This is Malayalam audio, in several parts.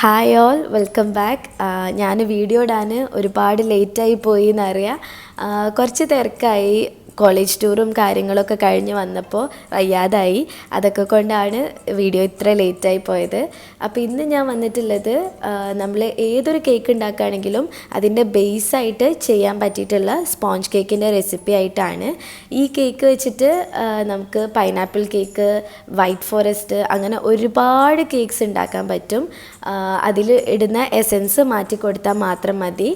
ഹായ് ഓൾ വെൽക്കം ബാക്ക് ഞാൻ വീഡിയോ ഇടാൻ ഒരുപാട് ലേറ്റായി പോയി എന്നറിയാം. കുറച്ച് തിരക്കായി. കോളേജ് ടൂറും കാര്യങ്ങളൊക്കെ കഴിഞ്ഞ് വന്നപ്പോൾ വയ്യാതായി. അതൊക്കെ കൊണ്ടാണ് വീഡിയോ ഇത്ര ലേറ്റായി പോയത്. അപ്പോൾ ഇന്ന് ഞാൻ വന്നിട്ടുള്ളത് നമ്മൾ ഏതൊരു കേക്ക് ഉണ്ടാക്കുകയാണെങ്കിലും അതിന്റെ ബേസായിട്ട് ചെയ്യാൻ പറ്റിയിട്ടുള്ള സ്പോഞ്ച് കേക്കിന്റെ റെസിപ്പി ആയിട്ടാണ്. ഈ കേക്ക് വെച്ചിട്ട് നമുക്ക് പൈനാപ്പിൾ കേക്ക് വൈറ്റ് ഫോറസ്റ്റ് അങ്ങനെ ഒരുപാട് കേക്ക്സ് ഉണ്ടാക്കാൻ പറ്റും. അതിൽ ഇടുന്ന എസെൻസ് മാറ്റി കൊടുത്താൽ മാത്രം മതി.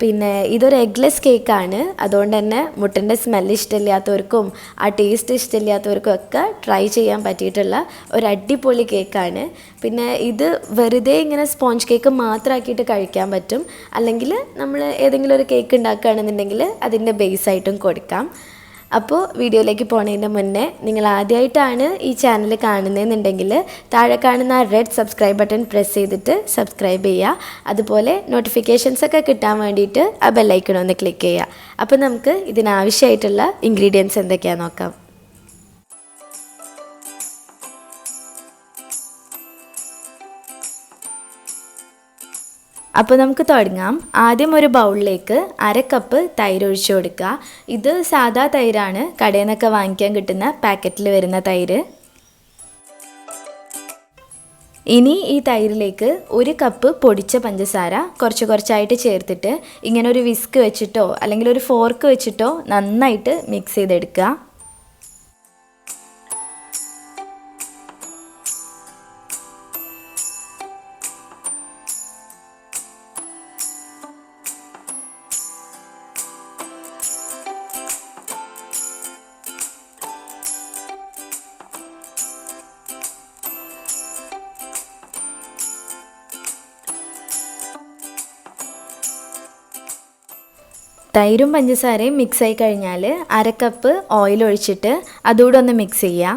പിന്നെ ഇതൊരു എഗ്ലെസ് കേക്കാണ് അതുകൊണ്ട് തന്നെ മുട്ടന്റെ സ്മെല്ല് ഇഷ്ടമില്ലാത്തവർക്കും ആ ടേസ്റ്റ് ഇഷ്ടമില്ലാത്തവർക്കും ഒക്കെ ട്രൈ ചെയ്യാൻ പറ്റിയിട്ടുള്ള ഒരു അടിപൊളി കേക്കാണ് പിന്നെ ഇത് വെറുതെ ഇങ്ങനെ സ്പോഞ്ച് കേക്ക് മാത്രമാക്കിയിട്ട് കഴിക്കാൻ പറ്റും. അല്ലെങ്കിൽ നമ്മൾ ഏതെങ്കിലും ഒരു കേക്ക് ഉണ്ടാക്കുകയാണെന്നുണ്ടെങ്കിൽ അതിന്റെ ബേസായിട്ടും കൊടുക്കാം. അപ്പോൾ വീഡിയോയിലേക്ക് പോണതിന് മുന്നേ നിങ്ങൾ ആദ്യമായിട്ടാണ് ഈ ചാനൽ കാണുന്നതെന്നുണ്ടെങ്കിൽ താഴെ കാണുന്ന റെഡ് സബ്സ്ക്രൈബ് ബട്ടൺ പ്രസ് ചെയ്തിട്ട് സബ്സ്ക്രൈബ് ചെയ്യുക അതുപോലെ നോട്ടിഫിക്കേഷൻസ് ഒക്കെ കിട്ടാൻ വേണ്ടിയിട്ട് ആ ബെല്ലൈക്കണമെന്ന് ക്ലിക്ക് ചെയ്യുക അപ്പോൾ നമുക്ക് ഇതിനാവശ്യമായിട്ടുള്ള ഇൻഗ്രീഡിയൻസ് എന്തൊക്കെയാണെന്ന് നോക്കാം. അപ്പോൾ നമുക്ക് തുടങ്ങാം. ആദ്യം ഒരു ബൗളിലേക്ക് അര കപ്പ് തൈര് ഒഴിച്ചു കൊടുക്കുക. ഇത് സാധാ തൈരാണ്. കടയിൽ നിന്നൊക്കെ വാങ്ങിക്കാൻ കിട്ടുന്ന പാക്കറ്റിൽ വരുന്ന തൈര്. ഇനി ഈ തൈരിലേക്ക് ഒരു കപ്പ് പൊടിച്ച പഞ്ചസാര കുറച്ച് കുറച്ചായിട്ട് ചേർത്തിട്ട് ഇങ്ങനെ ഒരു വിസ്ക് വെച്ചിട്ടോ അല്ലെങ്കിൽ ഒരു ഫോർക്ക് വെച്ചിട്ടോ നന്നായിട്ട് മിക്സ് ചെയ്തെടുക്കുക. തൈരും പഞ്ചസാരയും മിക്സ് ആയി കഴിഞ്ഞാൽ അര കപ്പ് ഓയിൽ ഒഴിച്ചിട്ട് അതുകൂടെ ഒന്ന് മിക്സ് ചെയ്യാം.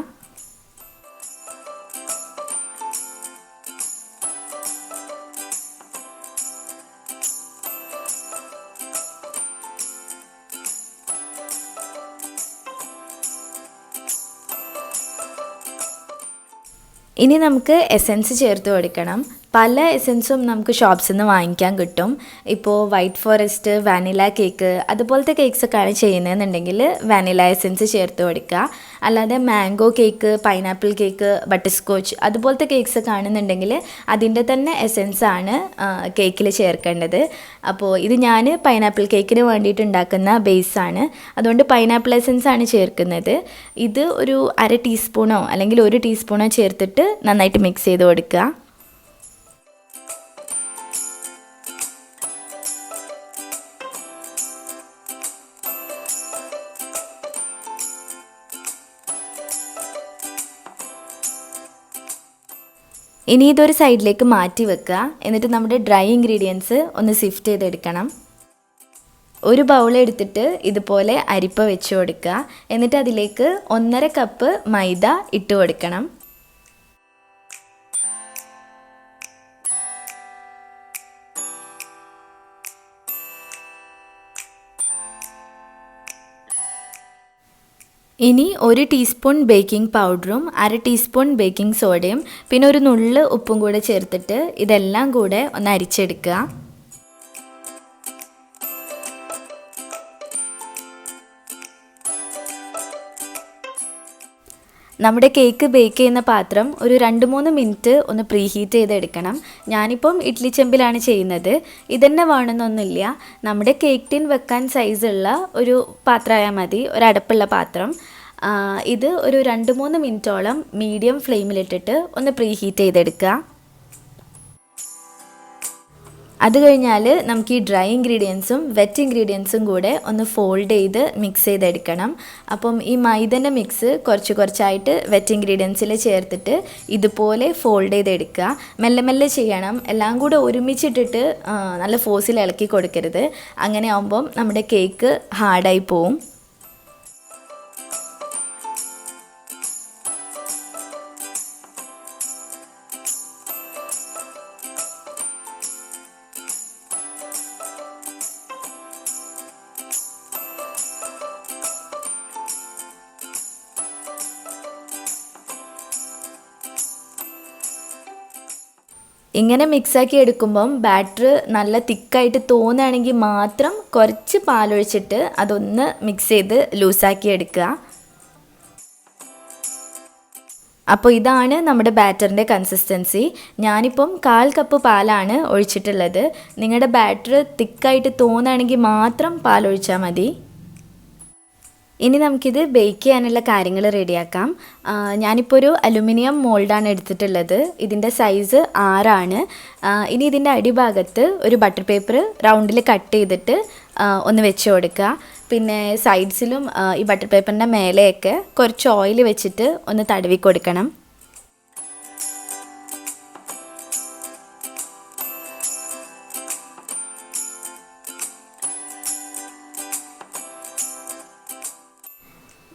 ഇനി നമുക്ക് എസൻസ് ചേർത്ത് കൊടുക്കണം. പല എസൻസും നമുക്ക് ഷോപ്സിൽ നിന്ന് വാങ്ങിക്കാൻ കിട്ടും. ഇപ്പോൾ വൈറ്റ് ഫോറസ്റ്റ് വാനില കേക്ക് അതുപോലത്തെ കേക്ക്സ് ഒക്കെയാണ് ചെയ്യുന്നതെന്നുണ്ടെങ്കിൽ വാനില എസൻസ് ചേർത്ത് കൊടുക്കുക. അല്ലാതെ mango cake pineapple cake butterscotch അതുപോലത്തെ കേക്ക്സ് ഒക്കെ ആണെന്നുണ്ടെങ്കിൽ അതിന്റെ തന്നെ എസൻസ് ആണ് കേക്കിൽ ചേർക്കേണ്ടത്. അപ്പോൾ ഇത് ഞാൻ പൈനാപ്പിൾ കേക്കിന് വേണ്ടിയിട്ട് ഉണ്ടാക്കുന്ന ബേസാണ് അതുകൊണ്ട് പൈനാപ്പിൾ എസൻസ് ആണ് ചേർക്കുന്നത്. ഇത് ഒരു അര ടീസ്പൂണോ അല്ലെങ്കിൽ ഒരു ടീസ്പൂണോ ചേർത്തിട്ട് നന്നായിട്ട് മിക്സ് ചെയ്ത് കൊടുക്കുക. ഇനി ഇതൊരു സൈഡിലേക്ക് മാറ്റി വെക്കുക. എന്നിട്ട് നമ്മുടെ ഡ്രൈ ഇൻഗ്രീഡിയൻസ് ഒന്ന് സിഫ്റ്റ് ചെയ്തെടുക്കണം. ഒരു ബൗൾ എടുത്തിട്ട് ഇതുപോലെ അരിപ്പ വെച്ച് കൊടുക്കുക. എന്നിട്ട് അതിലേക്ക് ഒന്നര കപ്പ് മൈദ ഇട്ട് കൊടുക്കണം. ഇനി ഒരു ടീസ്പൂൺ ബേക്കിംഗ് പൗഡറും അര ടീസ്പൂൺ ബേക്കിംഗ് സോഡയും പിന്നെ ഒരു നുള്ള് ഉപ്പും കൂടെ ചേർത്തിട്ട് ഇതെല്ലാം കൂടെ ഒന്ന് അരിച്ചെടുക്കുക. നമ്മുടെ കേക്ക് ബേക്ക് ചെയ്യുന്ന പാത്രം ഒരു രണ്ട് മൂന്ന് മിനിറ്റ് ഒന്ന് പ്രീ ഹീറ്റ് ചെയ്തെടുക്കണം. ഞാനിപ്പം ഇഡ്ലി ചെമ്പിലാണ് ചെയ്യുന്നത്. ഇതന്നെ വേണമെന്നൊന്നുമില്ല. നമ്മുടെ കേക്ക് ടിൻ വെക്കാൻ സൈസുള്ള ഒരു പാത്രമായാൽ മതി. ഒരു അടപ്പുള്ള പാത്രം. ഇത് ഒരു രണ്ട് മൂന്ന് മിനിറ്റോളം മീഡിയം ഫ്ലെയിമിലിട്ടിട്ട് ഒന്ന് പ്രീഹീറ്റ് ചെയ്തെടുക്കുക. അത് കഴിഞ്ഞാൽ നമുക്ക് ഈ ഡ്രൈ ഇൻഗ്രീഡിയൻസും വെറ്റ് ഇൻഗ്രീഡിയൻസും കൂടെ ഒന്ന് ഫോൾഡ് ചെയ്ത് മിക്സ് ചെയ്തെടുക്കണം. അപ്പം ഈ മൈദന്റെ മിക്സ് കുറച്ച് കുറച്ചായിട്ട് വെറ്റ് ഇൻഗ്രീഡിയൻസിൽ ചേർത്തിട്ട് ഇതുപോലെ ഫോൾഡ് ചെയ്തെടുക്കുക. മെല്ലെ മെല്ലെ ചെയ്യണം. എല്ലാം കൂടെ ഒരുമിച്ചിട്ടിട്ട് നല്ല ഫോസിൽ ഇളക്കി കൊടുക്കരുത്. അങ്ങനെ ആകുമ്പം നമ്മുടെ കേക്ക് ഹാർഡായി പോവും. ഇങ്ങനെ മിക്സാക്കി എടുക്കുമ്പം ബാറ്റർ നല്ല തിക്കായിട്ട് തോന്നുകയാണെങ്കിൽ മാത്രം കുറച്ച് പാലൊഴിച്ചിട്ട് അതൊന്ന് മിക്സ് ചെയ്ത് ലൂസാക്കി എടുക്കുക. അപ്പോൾ ഇതാണ് നമ്മുടെ ബാറ്ററിന്റെ കൺസിസ്റ്റൻസി. ഞാനിപ്പം കാൽ കപ്പ് പാലാണ് ഒഴിച്ചിട്ടുള്ളത്. നിങ്ങളുടെ ബാറ്റർ തിക്കായിട്ട് തോന്നുകയാണെങ്കിൽ മാത്രം പാലൊഴിച്ചാൽ മതി. ഇനി നമുക്കിത് ബേക്ക് ചെയ്യാനുള്ള കാര്യങ്ങൾ റെഡിയാക്കാം. ഞാനിപ്പോൾ ഒരു അലുമിനിയം മോൾഡാണ് എടുത്തിട്ടുള്ളത്. ഇതിന്റെ സൈസ് ആറാണ്. ഇനി ഇതിന്റെ അടിഭാഗത്ത് ഒരു ബട്ടർ പേപ്പർ റൗണ്ടിൽ കട്ട് ചെയ്തിട്ട് ഒന്ന് വെച്ച് കൊടുക്കുക. പിന്നെ സൈഡ്സിലും ഈ ബട്ടർ പേപ്പറിന്റെ മേലെയൊക്കെ കുറച്ച് ഓയിൽ വെച്ചിട്ട് ഒന്ന് തടവി കൊടുക്കണം.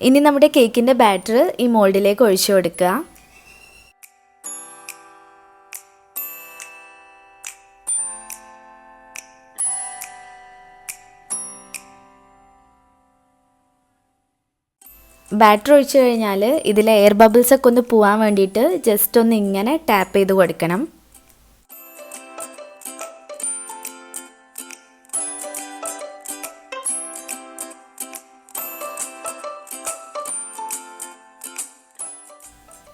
ഇനി നമ്മുടെ കേക്കിന്റെ ബാറ്റർ ഈ മോൾഡിലേക്ക് ഒഴിച്ചു കൊടുക്കുക ബാറ്റർ ഒഴിച്ചു കഴിഞ്ഞാൽ ഇതിലെ എയർ ബബിൾസൊക്കെ ഒന്ന് പോവാൻ വേണ്ടിയിട്ട് ജസ്റ്റ് ഒന്ന് ഇങ്ങനെ ടാപ്പ് ചെയ്ത് കൊടുക്കണം.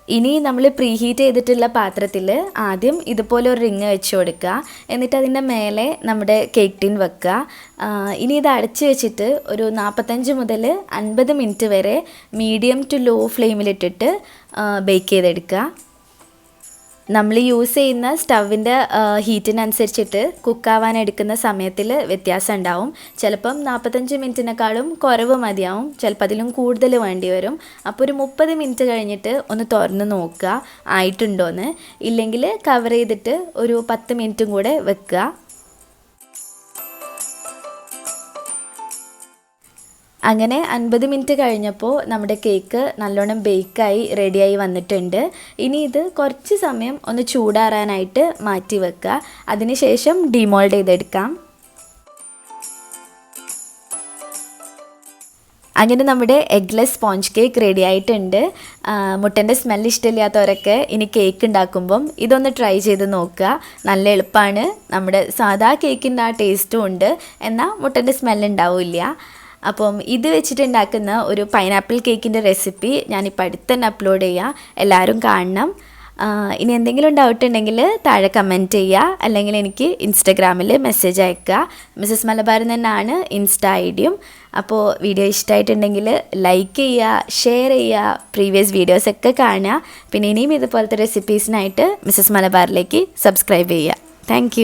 ഇനി നമ്മൾ പ്രീ ഹീറ്റ് ചെയ്തിട്ടുള്ള പാത്രത്തിൽ ആദ്യം ഇതുപോലെ ഒരു റിങ് വെച്ച് കൊടുക്കുക. എന്നിട്ട് അതിന്റെ മേലെ നമ്മുടെ കേക്ക് ടിൻ വെക്കുക. ഇനി ഇത് അടച്ച് വെച്ചിട്ട് ഒരു നാൽപ്പത്തഞ്ച് മുതൽ അൻപത് മിനിറ്റ് വരെ മീഡിയം ടു ലോ ഫ്ലെയിമിലിട്ടിട്ട് ബേക്ക് ചെയ്തെടുക്കുക. നമ്മൾ യൂസ് ചെയ്യുന്ന സ്റ്റവിന്റെ ഹീറ്റിനനുസരിച്ചിട്ട് കുക്കാവാൻ എടുക്കുന്ന സമയത്തിൽ വ്യത്യാസം ഉണ്ടാവും. ചിലപ്പം നാൽപ്പത്തഞ്ച് മിനിറ്റിനേക്കാളും കുറവ് മതിയാവും. ചിലപ്പോൾ അതിലും കൂടുതൽ വേണ്ടി വരും. അപ്പോൾ ഒരു മുപ്പത് മിനിറ്റ് കഴിഞ്ഞിട്ട് ഒന്ന് തുറന്ന് നോക്കുക. ആയിട്ടുണ്ടോയെന്ന് ഇല്ലെങ്കിൽ കവർ ചെയ്തിട്ട് ഒരു പത്ത് മിനിറ്റും കൂടെ വെക്കുക. അങ്ങനെ അൻപത് മിനിറ്റ് കഴിഞ്ഞപ്പോൾ നമ്മുടെ കേക്ക് നല്ലോണം ബേക്കായി റെഡിയായി വന്നിട്ടുണ്ട്. ഇനി ഇത് കുറച്ച് സമയം ഒന്ന് ചൂടാറാനായിട്ട് മാറ്റി വെക്കുക അതിനുശേഷം ഡിമോൾഡ് ചെയ്തെടുക്കാം. അങ്ങനെ നമ്മുടെ എഗ്ലെസ് സ്പോഞ്ച് കേക്ക് റെഡി ആയിട്ടുണ്ട്. മുട്ടന്റെ സ്മെല്ല് ഇഷ്ടമില്ലാത്തവരൊക്കെ ഇനി കേക്ക് ഉണ്ടാക്കുമ്പം ഇതൊന്ന് ട്രൈ ചെയ്ത് നോക്കുക. നല്ല എളുപ്പമാണ് നമ്മുടെ സാധാ കേക്കിന്റെ ആ ടേസ്റ്റും ഉണ്ട്. എന്നാൽ മുട്ടന്റെ സ്മെല്ല് ഉണ്ടാവില്ല. അപ്പം ഇത് വെച്ചിട്ടുണ്ടാക്കുന്ന ഒരു പൈനാപ്പിൾ കേക്കിന്റെ റെസിപ്പി ഞാനിപ്പോൾ അടുത്ത് തന്നെ അപ്ലോഡ് ചെയ്യാം. എല്ലാവരും കാണണം. ഇനി എന്തെങ്കിലും ഡൗട്ട് ഉണ്ടെങ്കിൽ താഴെ കമന്റ് ചെയ്യുക. അല്ലെങ്കിൽ എനിക്ക് ഇൻസ്റ്റഗ്രാമിൽ മെസ്സേജ് അയക്കുക. മിസ്സസ് മലബാർ തന്നെയാണ് ഇൻസ്റ്റ ഐ ഡിയും അപ്പോൾ വീഡിയോ ഇഷ്ടമായിട്ടുണ്ടെങ്കിൽ ലൈക്ക് ചെയ്യുക ഷെയർ ചെയ്യുക പ്രീവിയസ് വീഡിയോസൊക്കെ കാണുക. പിന്നെ ഇനിയും ഇതുപോലത്തെ റെസിപ്പീസിനായിട്ട് മിസ്സസ് മലബാറിലേക്ക് സബ്സ്ക്രൈബ് ചെയ്യുക. താങ്ക്